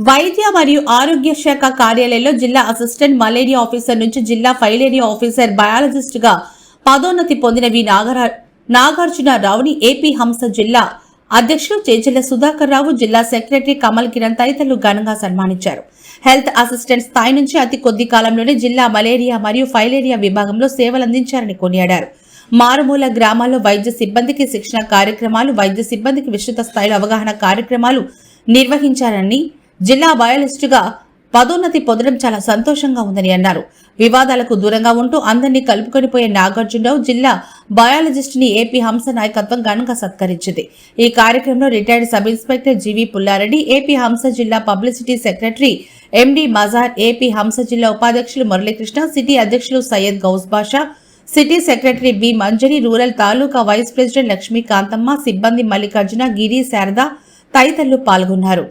వైద్య మరియు ఆరోగ్య శాఖ కార్యాలయంలో జిల్లా అసిస్టెంట్ మలేరియా ఆఫీసర్ నుంచి జిల్లా ఫైలేరియా ఆఫీసర్ బయాలజిస్ట్గా పదోన్నతి పొందిన వి నాగరా నాగార్జున రావుని ఏపీ హంస జిల్లా అధ్యక్షులు చేజల్ల సుధాకర్ రావు జిల్లా సెక్రటరీ కమల్ కిరణ్ తదితరులు ఘనంగా సన్మానించారు. హెల్త్ అసిస్టెంట్ స్థాయి నుంచి అతి కొద్ది కాలంలోనే జిల్లా మలేరియా మరియు ఫైలేరియా విభాగంలో సేవలందించారని కొనియాడారు. మారుమూల గ్రామాల్లో వైద్య సిబ్బందికి శిక్షణ కార్యక్రమాలు వైద్య సిబ్బందికి విస్తృత స్థాయిలో అవగాహన కార్యక్రమాలు నిర్వహించారని జిల్లా బయాలజిస్టుగా పదోన్నతి పొందడం చాలా సంతోషంగా ఉందని అన్నారు. వివాదాలకు దూరంగా ఉంటూ అందరినీ కలుపుకొనిపోయే నాగార్జునరావు జిల్లా బయాలజిస్ట్ని ఏపీ హంస నాయకత్వం ఘనంగా సత్కరించింది. ఈ కార్యక్రమంలో retired sub inspector GV Pullareddy AP Hamsa జిల్లా publicity secretary MD Mazhar AP Hamsa జిల్లా ఉపాధ్యక్షులు మురళీకృష్ణ సిటీ అధ్యక్షులు Syed Gouse Basha city secretary B Manjari rural taluka vice president Lakshmi Kanthamma సిబ్బంది మల్లికార్జున గిరి శారద తదితరులు పాల్గొన్నారు.